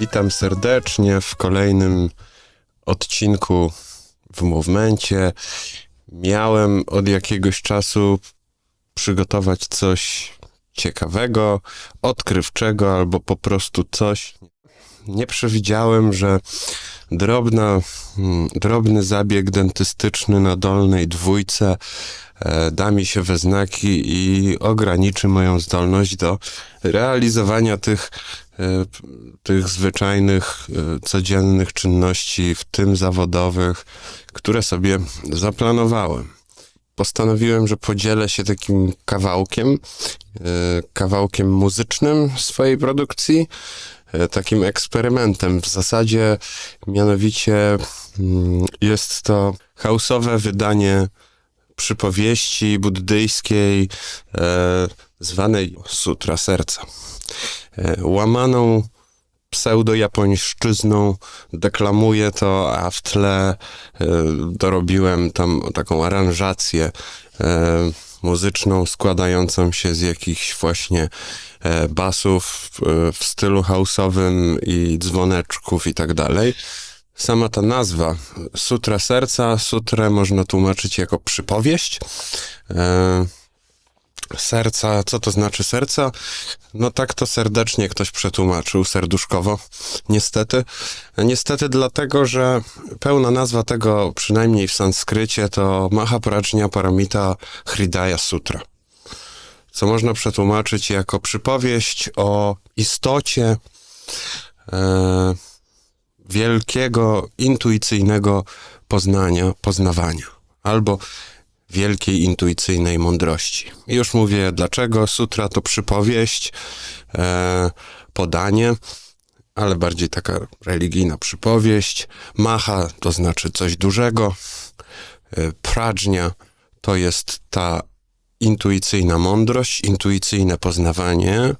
Witam serdecznie w kolejnym odcinku w Movemencie. Miałem od jakiegoś czasu przygotować coś ciekawego, odkrywczego albo po prostu coś. Nie przewidziałem, że drobna, mm, drobny zabieg dentystyczny na dolnej dwójce e, da mi się we znaki i ograniczy moją zdolność do realizowania tych, e, tych zwyczajnych, e, codziennych czynności, w tym zawodowych, które sobie zaplanowałem. Postanowiłem, że podzielę się takim kawałkiem, kawałkiem muzycznym swojej produkcji, takim eksperymentem. W zasadzie mianowicie mm, jest to hausowe wydanie przypowieści buddyjskiej e, zwanej Sutra Serca. E, łamaną pseudo-japońszczyzną deklamuję to, a w tle e, dorobiłem tam taką aranżację e, muzyczną składającą się z jakichś właśnie e, basów e, w stylu house'owym i dzwoneczków i tak dalej. Sama ta nazwa, Sutra Serca, sutrę można tłumaczyć jako przypowieść. E, serca, co to znaczy serca? No tak to serdecznie ktoś przetłumaczył, serduszkowo, niestety. Niestety dlatego, że pełna nazwa tego, przynajmniej w sanskrycie, to Mahaprajna Paramita Hridaya Sutra. Co można przetłumaczyć jako przypowieść o istocie e, wielkiego, intuicyjnego poznania, poznawania. Albo wielkiej intuicyjnej mądrości. Już mówię dlaczego. Sutra to przypowieść, e, podanie, ale bardziej taka religijna przypowieść. Maha to znaczy coś dużego. E, prajnia to jest ta intuicyjna mądrość, intuicyjne poznawanie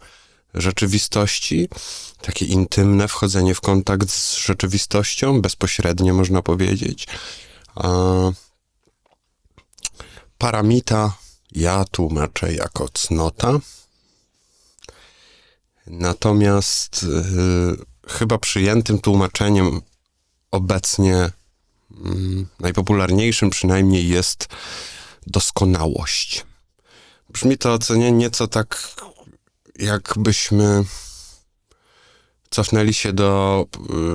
rzeczywistości, takie intymne wchodzenie w kontakt z rzeczywistością, bezpośrednie można powiedzieć. A paramita ja tłumaczę jako cnota. Natomiast y, chyba przyjętym tłumaczeniem obecnie mm, najpopularniejszym przynajmniej jest doskonałość. Brzmi to ocenienie nieco tak, jakbyśmy cofnęli się do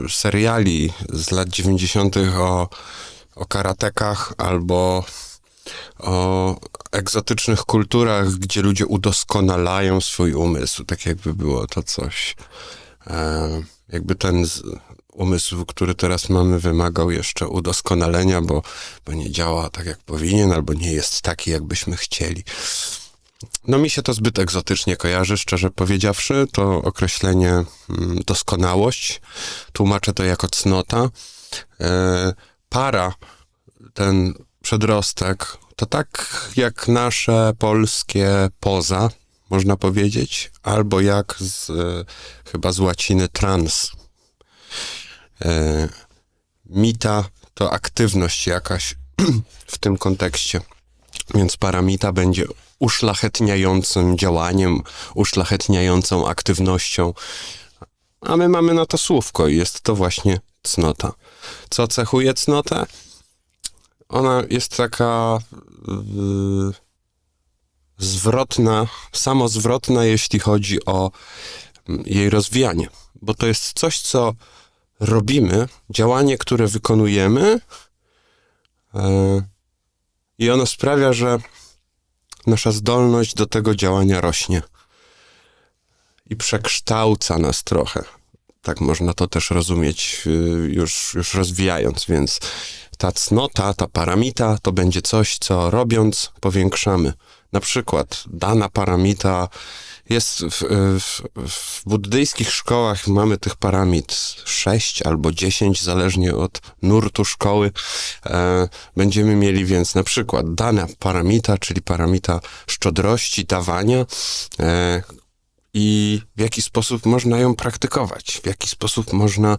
y, seriali z lat 90. o, o karatekach albo o egzotycznych kulturach, gdzie ludzie udoskonalają swój umysł, tak jakby było to coś. E, jakby ten z, umysł, który teraz mamy, wymagał jeszcze udoskonalenia, bo, bo nie działa tak, jak powinien, albo nie jest taki, jakbyśmy chcieli. No mi się to zbyt egzotycznie kojarzy, szczerze powiedziawszy. To określenie mm, doskonałość. Tłumaczę to jako cnota. E, para, ten przedrostek, to tak jak nasze polskie poza, można powiedzieć, albo jak z, e, chyba z łaciny trans. E, mita to aktywność jakaś w tym kontekście. Więc paramita będzie uszlachetniającym działaniem, uszlachetniającą aktywnością. A my mamy na to słówko i jest to właśnie cnota. Co cechuje cnotę? Ona jest taka yy, zwrotna, samozwrotna, jeśli chodzi o mm, jej rozwijanie. Bo to jest coś, co robimy, działanie, które wykonujemy, yy, i ono sprawia, że nasza zdolność do tego działania rośnie i przekształca nas trochę. Tak można to też rozumieć, y, już, już rozwijając, więc ta cnota, ta paramita to będzie coś, co robiąc powiększamy. Na przykład dana paramita jest w, w, w buddyjskich szkołach mamy tych paramit 6 albo 10, zależnie od nurtu szkoły. E, będziemy mieli więc na przykład dana paramita, czyli paramita szczodrości, dawania, e, i w jaki sposób można ją praktykować, w jaki sposób można e,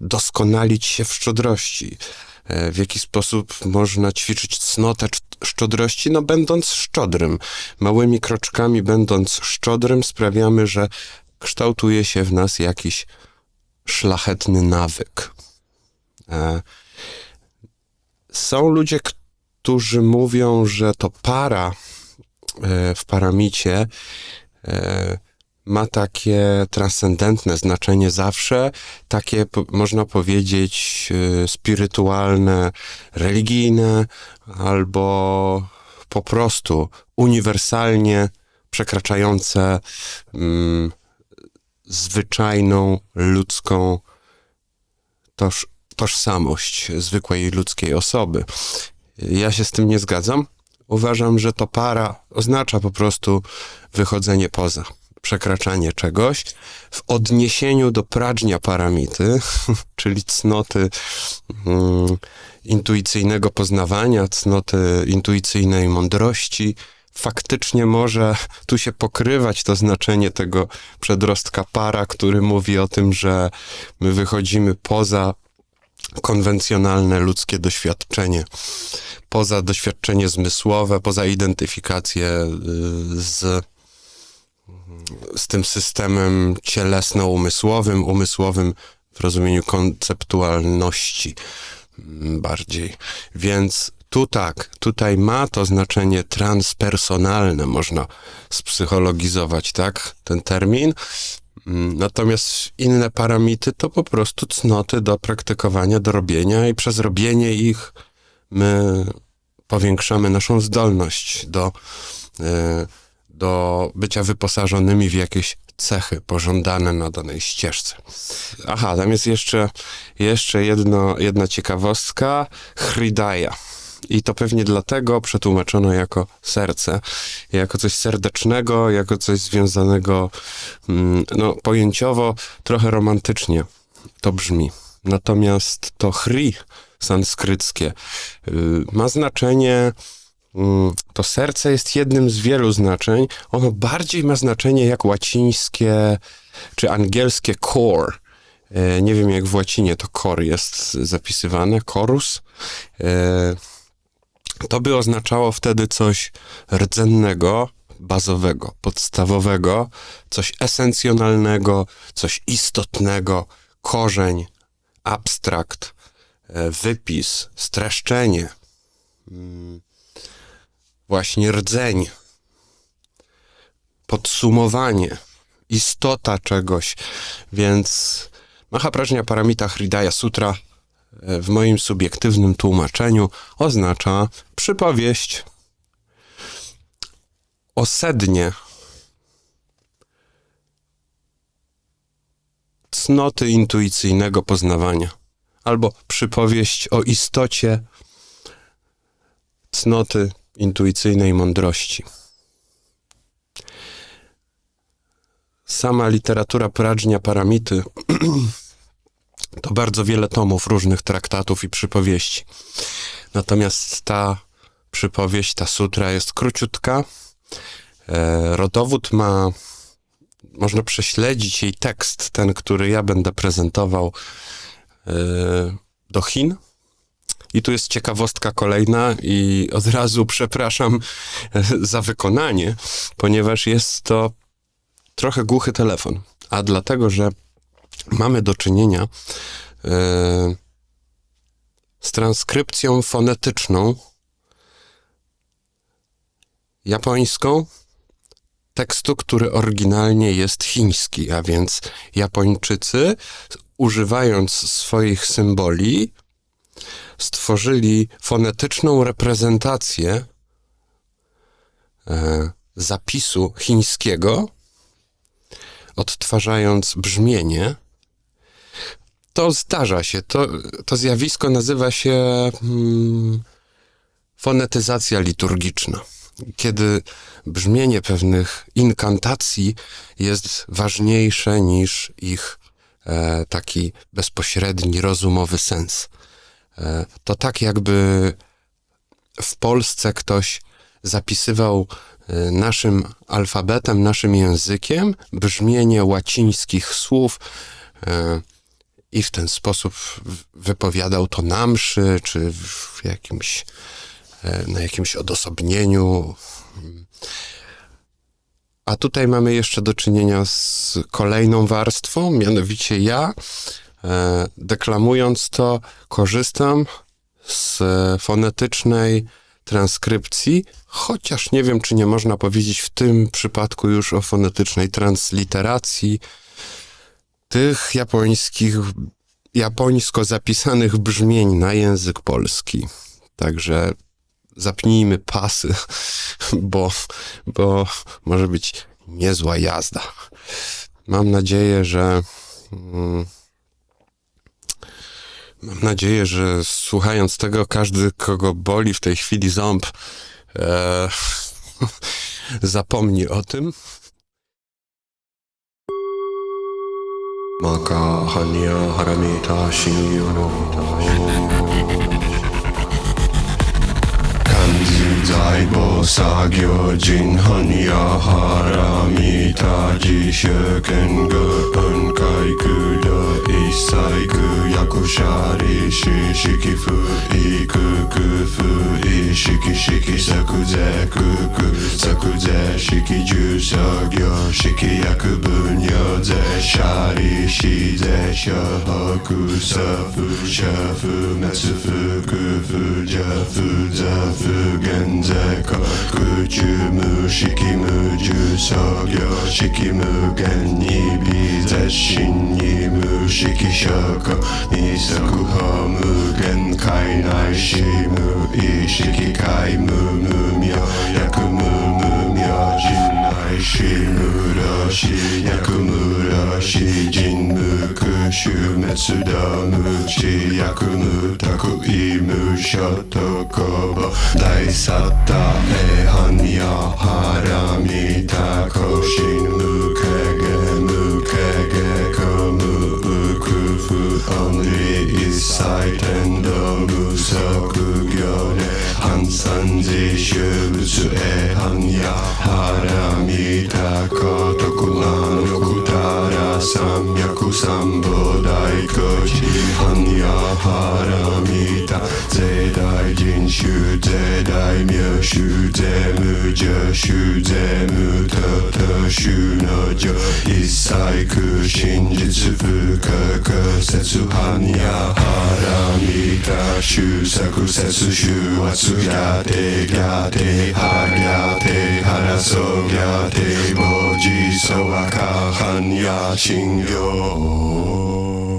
doskonalić się w szczodrości, e, w jaki sposób można ćwiczyć cnotę cz- szczodrości, no będąc szczodrym. Małymi kroczkami będąc szczodrym sprawiamy, że kształtuje się w nas jakiś szlachetny nawyk. E, Są ludzie, którzy mówią, że to para e, w paramicie e, ma takie transcendentne znaczenie zawsze, takie można powiedzieć e, spirytualne, religijne, albo po prostu uniwersalnie przekraczające mm, zwyczajną ludzką toż, tożsamość zwykłej ludzkiej osoby. Ja się z tym nie zgadzam. Uważam, że to para oznacza po prostu wychodzenie poza, przekraczanie czegoś w odniesieniu do prażnia paramity, czyli cnoty mm, intuicyjnego poznawania, cnoty intuicyjnej mądrości. Faktycznie może tu się pokrywać to znaczenie tego przedrostka para, który mówi o tym, że my wychodzimy poza konwencjonalne ludzkie doświadczenie, poza doświadczenie zmysłowe, poza identyfikację y, z, z tym systemem cielesno-umysłowym, umysłowym w rozumieniu konceptualności mm, bardziej. Więc tu tak, tutaj ma to znaczenie transpersonalne, można spsychologizować, tak, ten termin. Mm, Natomiast inne paramity to po prostu cnoty do praktykowania, do robienia i przez robienie ich my powiększamy naszą zdolność do, e, do bycia wyposażonymi w jakieś cechy pożądane na danej ścieżce. Aha, tam jest jeszcze, jeszcze jedno, jedna ciekawostka. Hridaya. I to pewnie dlatego przetłumaczono jako serce, jako coś serdecznego, jako coś związanego, mm, no, pojęciowo trochę romantycznie to brzmi. Natomiast to hri sanskryckie y, ma znaczenie, to serce jest jednym z wielu znaczeń. Ono bardziej ma znaczenie jak łacińskie czy angielskie core. E, Nie wiem, jak w łacinie to core jest zapisywane, chorus. E, To by oznaczało wtedy coś rdzennego, bazowego, podstawowego, coś esencjonalnego, coś istotnego, korzeń, abstrakt, e, wypis, streszczenie, mm, właśnie rdzeń, podsumowanie, istota czegoś. Więc Mahaprajna Paramita Hridaya Sutra e, w moim subiektywnym tłumaczeniu oznacza przypowieść o sednie cnoty intuicyjnego poznawania, albo przypowieść o istocie cnoty intuicyjnej mądrości. Sama literatura Prajnia Paramity to bardzo wiele tomów różnych traktatów i przypowieści. Natomiast ta przypowieść, ta sutra jest króciutka. E, rodowód ma, można prześledzić jej tekst, ten, który ja będę prezentował e, do Chin. I tu jest ciekawostka kolejna, i od razu przepraszam e, za wykonanie, ponieważ jest to trochę głuchy telefon. A dlatego, że mamy do czynienia e, z transkrypcją fonetyczną japońską tekstu, który oryginalnie jest chiński, a więc Japończycy, używając swoich symboli, stworzyli fonetyczną reprezentację e, zapisu chińskiego, odtwarzając brzmienie. To zdarza się. To, to zjawisko nazywa się hmm, fonetyzacja liturgiczna. Kiedy brzmienie pewnych inkantacji jest ważniejsze niż ich e, taki bezpośredni, rozumowy sens. E, to tak jakby w Polsce ktoś zapisywał y, naszym alfabetem, naszym językiem, brzmienie łacińskich słów y, i w ten sposób wypowiadał to na mszy, czy w jakimś, na jakimś odosobnieniu. A tutaj mamy jeszcze do czynienia z kolejną warstwą, mianowicie ja, e, deklamując to, korzystam z fonetycznej transkrypcji, chociaż nie wiem, czy nie można powiedzieć w tym przypadku już o fonetycznej transliteracji tych japońskich, japońsko zapisanych brzmień na język polski. Także zapnijmy pasy, bo, bo może być niezła jazda. Mam nadzieję, że. mm, Mam nadzieję, że słuchając tego, każdy, kogo boli w tej chwili ząb, e, zapomni o tym. Maka hania haramita 사교진 헌야하라미 다지셔겐그 은가이그려 이사이그 야쿠샤리 시시키프 이그그프 이시키시키 사쿠제 그그 사쿠제 시키주사교 시키야쿠분여제 샤리시제 샤하쿠사프 샤프 메스프 그프 자프 자프 겐제카 無式無重作業式無限に微絶心に無式消化未作法無限界内し無意識界無無明薬無無明人内し無ら 無空襲滅だ無知薬無託意無所得公大サッタエハニヤハラミタコシン無影無影コムウクフオンリ一切天道無足業で Sanji shubutsu e hanya Harami tako tokunan yokutara Samyaku sambo daiko chi hanya Harami ta zedai jin shu zedai myo shu zemu je shu zemu tata shu no jo Issai ku shinjitsu fukaku setsu hanya Harami ta shu saku setsu shu atsu テギャテハギャテハラソギャテボジソワカハンヤシンギョ